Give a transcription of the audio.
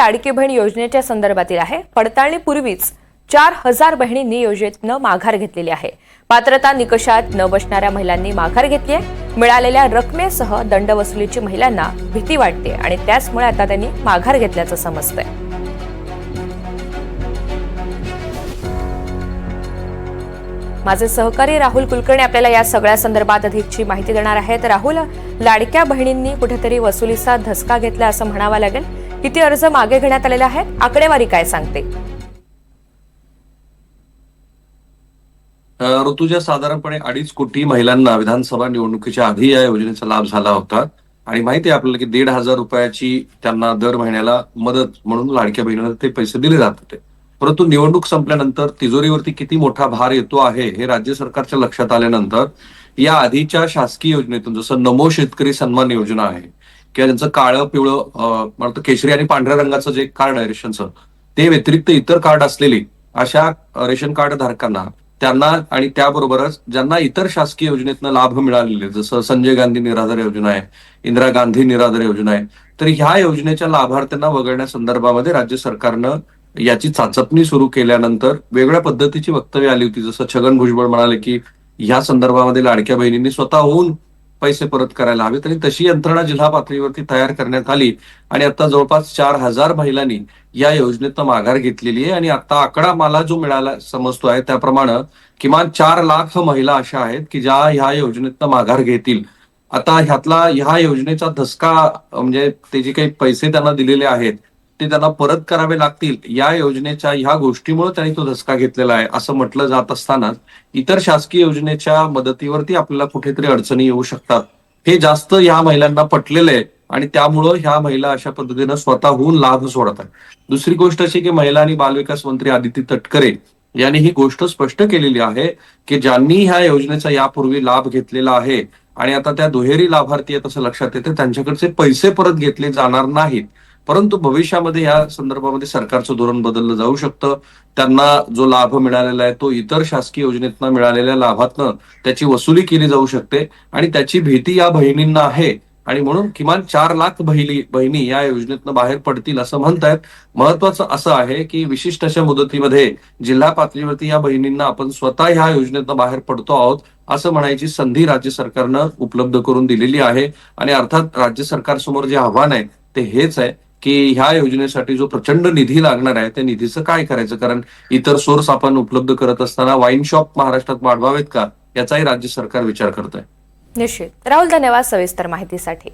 लाडकी बहीण योजनेच्या संदर्भातील आहे. पडताळणीपूर्वीच चार हजार बहिणींनी योजनेतनं माघार घेतलेली आहे. पात्रता निकषात न बसणाऱ्या महिलांनी माघार घेतली आहे. मिळालेल्या रकमेसह दंड वसुलीची महिलांना भीती वाटते आणि त्याचमुळे आता त्यांनी माघार घेतल्याचं समजतंय. माझे सहकारी राहुल कुलकर्णी आपल्याला या सगळ्या संदर्भात अधिकची माहिती देणार आहेत. राहुल लाडक्या बहिणींनी कुठेतरी वसुलीचा धसका घेतला असं म्हणावं लागेल. किती अर्ज मागे घेण्यात आलेले आहेत? आकडेवारी काय सांगते? ऋतुजा साधारणपणे अडीच कोटी महिलांना विधानसभा निवडणुकीच्या आधी या योजनेचा लाभ झाला होता. आणि माहिती आहे आपल्याला की दीड हजार रुपयाची त्यांना दर महिन्याला मदत म्हणून लाडक्या बहिणीला ते पैसे दिले जात होते. परंतु निवडणूक संपल्यानंतर तिजोरीवरती किती मोठा भार येतो आहे हे राज्य सरकारच्या लक्षात आल्यानंतर या आधीच्या शासकीय योजनेतून जसं नमो शेतकरी सन्मान योजना आहे किंवा त्यांचं काळं पिवळं मला केशरी आणि पांढऱ्या रंगाचं जे कार्ड आहे रेशनचं ते व्यतिरिक्त इतर कार्ड असलेली अशा रेशन कार्ड धारकांना त्यांना आणि त्याबरोबरच ज्यांना इतर शासकीय योजनेतनं लाभ मिळालेले जसं संजय गांधी निराधार योजना आहे इंदिरा गांधी निराधार योजना आहे तर ह्या योजनेच्या लाभार्थ्यांना वगळण्यासंदर्भामध्ये राज्य सरकारनं याची चाचपणी सुरू केल्यानंतर वेगळ्या पद्धतीची वक्तव्य आली होती जसं छगन भुजबळ म्हणाले की ह्या संदर्भामध्ये लाडक्या बहिणींनी स्वतःहून पैसे परत करायला हवेत आणि तशी यंत्रणा जिल्हा पातळीवरती तयार करण्यात आली. आणि आता जवळपास चार हजार महिलांनी या योजनेतनं माघार घेतलेली आहे. आणि आता आकडा मला जो मिळाला समजतो आहे त्याप्रमाणे किमान चार लाख महिला अशा आहेत की ज्या ह्या योजनेतनं माघार घेतील. आता ह्यातला ह्या योजनेचा धसका म्हणजे ते जे काही पैसे त्यांना दिलेले आहेत ते त्यांना परत करावे लागतील या योजनेच्या ह्या गोष्टीमुळे त्यांनी तो धसका घेतलेला आहे. असं म्हटलं जात असतानाच इतर शासकीय योजनेच्या मदतीवरती आपल्याला कुठेतरी अडचणी येऊ शकतात. हे जास्त ह्या महिलांना पटलेलं आहे आणि त्यामुळं ह्या महिला अशा पद्धतीनं स्वतःहून लाभ सोडत आहेत. दुसरी गोष्ट अशी की महिला आणि बालविकास मंत्री आदिती तटकरे यांनी ही गोष्ट स्पष्ट केलेली आहे की ज्यांनी ह्या योजनेचा यापूर्वी लाभ घेतलेला आहे आणि आता त्या दुहेरी लाभार्थी आहेत असं लक्षात येते त्यांच्याकडचे पैसे परत घेतले जाणार नाहीत. परंतु भविष्यामध्ये या संदर्भामध्ये सरकारचं धोरण बदललं जाऊ शकतं. त्यांना जो लाभ मिळालेला आहे तो इतर शासकीय योजनेतनं मिळालेल्या लाभातनं त्याची वसुली केली जाऊ शकते आणि त्याची भीती या बहिणींना आहे. आणि म्हणून किमान चार लाख बहिणी बहिणी या योजनेतनं बाहेर पडतील असं म्हणतायत. महत्वाचं असं आहे की विशिष्ट अशा मुदतीमध्ये जिल्हा पातळीवरती या बहिणींना आपण स्वतः ह्या योजनेतनं बाहेर पडतो आहोत असं म्हणायची संधी राज्य सरकारनं उपलब्ध करून दिलेली आहे. आणि अर्थात राज्य सरकारसमोर जे आव्हान आहे ते हेच आहे. की ह्या योजनेसाठी जो प्रचंड निधी लागणार आहे त्या निधीचं काय करायचं? कारण इतर सोर्स आपण उपलब्ध करत असताना वाईन शॉप महाराष्ट्रात वाढवावेत का? याचाही राज्य सरकार विचार करत आहे निश्चित. राहुल धन्यवाद सविस्तर माहितीसाठी.